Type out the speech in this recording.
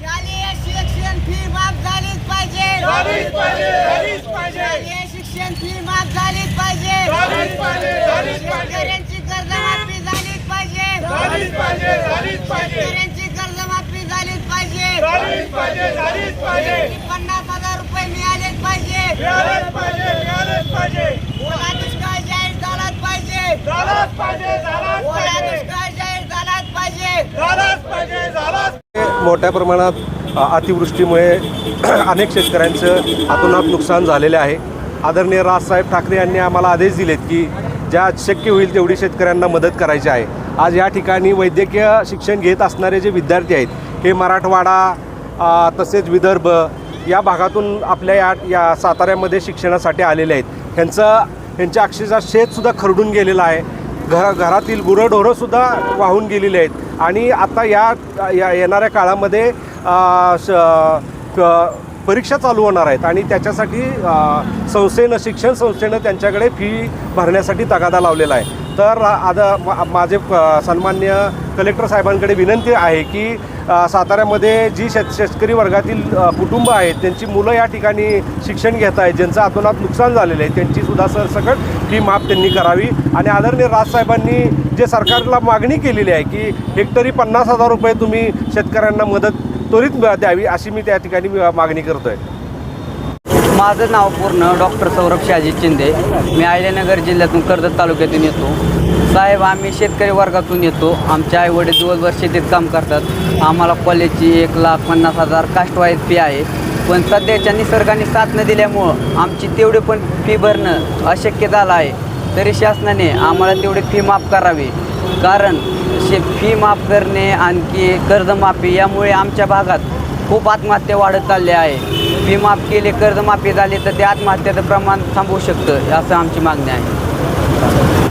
शालेय शिक्षण फी माफ झालीच पाहिजे शालेय शिक्षण फी माफ झालीच पाहिजे झालीच पाहिजे झालीच पाहिजे शेतकऱ्यांची कर्जमाफी झालीच झालीच पाहिजे शेतकऱ्यांची कर्जमाफी झालीच झालीच पाहिजे पन्नास हजार रुपये मिळाले मोठ्या प्रमाणात अतिवृष्टीमुळे अनेक शेतकऱ्यांचं अतोनात नुकसान झालेले आहे. आदरणीय राजसाहेब ठाकरे यांनी आम्हाला आदेश दिलेत की ज्या शक्य होईल तेवढी शेतकऱ्यांना मदत करायची आहे. आज या ठिकाणी वैद्यकीय शिक्षण घेत असणारे जे विद्यार्थी आहेत हे मराठवाडा तसेच विदर्भ या भागातून आपल्या या या साताऱ्यामध्ये शिक्षणासाठी आलेले आहेत. ह्यांचं ह्यांच्या अक्षरशः शेतसुद्धा खरडून गेलेलं आहे. घर घरातील गुरंढोरंसुद्धा वाहून गेलेली आहेत. आणि आता या या येणाऱ्या काळामध्ये श- परीक्षा चालू होणार आहेत. आणि त्याच्यासाठी संस्थेनं शिक्षण संस्थेनं त्यांच्याकडे फी भरण्यासाठी तगादा लावलेला आहे. तर आता मा- माझे सन्मान्य कलेक्टर साहेबांकडे विनंती आहे की साताऱ्यामध्ये जी शेत शेतकरी वर्गातील कुटुंब आहेत त्यांची मुलं या ठिकाणी शिक्षण घेत आहेत ज्यांचं अतोनात नुकसान झालेलं आहे त्यांची सुद्धा सरसकट फी माफ त्यांनी करावी. आणि आदरणीय राजसाहेबांनी जे सरकारला मागणी केलेली आहे की हेक्टरी पन्नास हजार रुपये तुम्ही शेतकऱ्यांना मदत त्वरित द्यावी अशी मी त्या ठिकाणी मागणी करतो आहे माझं नाव पूर्ण डॉक्टर सौरभ शहाजी चिंदे मी आयल्यानगर जिल्ह्यातून कर्जत तालुक्यातून येतो. साहेब आम्ही शेतकरी वर्गातून येतो. आमचे आईवडील दिवसभर शेतीत काम करतात. आम्हाला कॉलेजची एक लाख पन्नास हजार कास्टवाईज फी आहे. पण सध्याच्या निसर्गाने साथ न दिल्यामुळं आमची तेवढी पण फी भरणं अशक्य झालं आहे. तरी शासनाने आम्हाला तेवढी फी माफ करावी. कारण शे फी माफ करणे आणखी कर्जमाफी यामुळे आमच्या भागात खूप आत्महत्या वाढत चालल्या आहे. फी माफ केले कर्जमाफी झाले तर ते आत्महत्याचं प्रमाण थांबवू शकतं असं आमची मागणी आहे.